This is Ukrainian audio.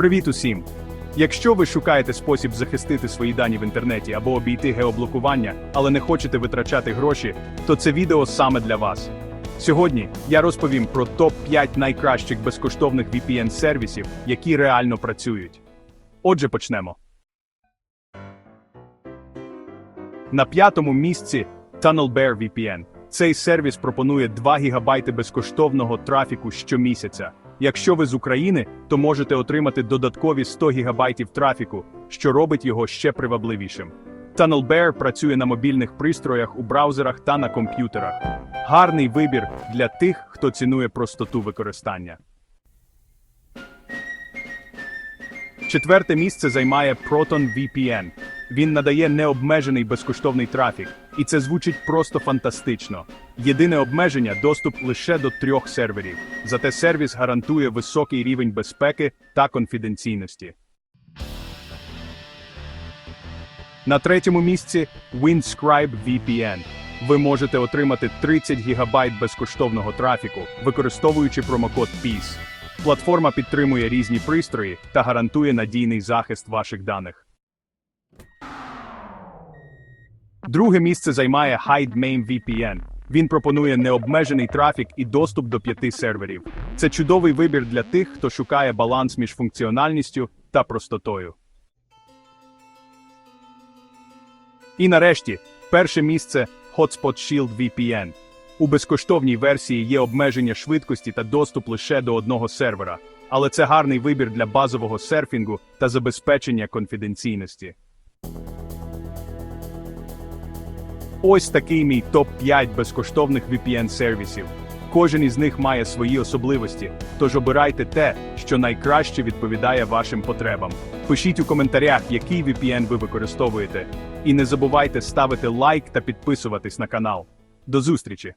Привіт усім! Якщо ви шукаєте спосіб захистити свої дані в інтернеті або обійти геоблокування, але не хочете витрачати гроші, то це відео саме для вас. Сьогодні я розповім про топ-5 найкращих безкоштовних VPN-сервісів, які реально працюють. Отже, почнемо. На п'ятому місці TunnelBear VPN. Цей сервіс пропонує 2 ГБ безкоштовного трафіку щомісяця. Якщо ви з України, то можете отримати додаткові 100 ГБ трафіку, що робить його ще привабливішим. TunnelBear працює на мобільних пристроях у браузерах та на комп'ютерах. Гарний вибір для тих, хто цінує простоту використання. Четверте місце займає Proton VPN. Він надає необмежений безкоштовний трафік, і це звучить просто фантастично. Єдине обмеження доступ лише до трьох серверів. Зате сервіс гарантує високий рівень безпеки та конфіденційності. На третьому місці Windscribe VPN. Ви можете отримати 30 ГБ безкоштовного трафіку, використовуючи промокод PEACE. Платформа підтримує різні пристрої та гарантує надійний захист ваших даних. Друге місце займає HideMain VPN. Він пропонує необмежений трафік і доступ до п'яти серверів. Це чудовий вибір для тих, хто шукає баланс між функціональністю та простотою. І нарешті, перше місце Hotspot Shield VPN. У безкоштовній версії є обмеження швидкості та доступ лише до одного сервера, але це гарний вибір для базового серфінгу та забезпечення конфіденційності. Ось такий мій топ-5 безкоштовних VPN-сервісів. Кожен із них має свої особливості, тож обирайте те, що найкраще відповідає вашим потребам. Пишіть у коментарях, який VPN ви використовуєте. І не забувайте ставити лайк та підписуватись на канал. До зустрічі!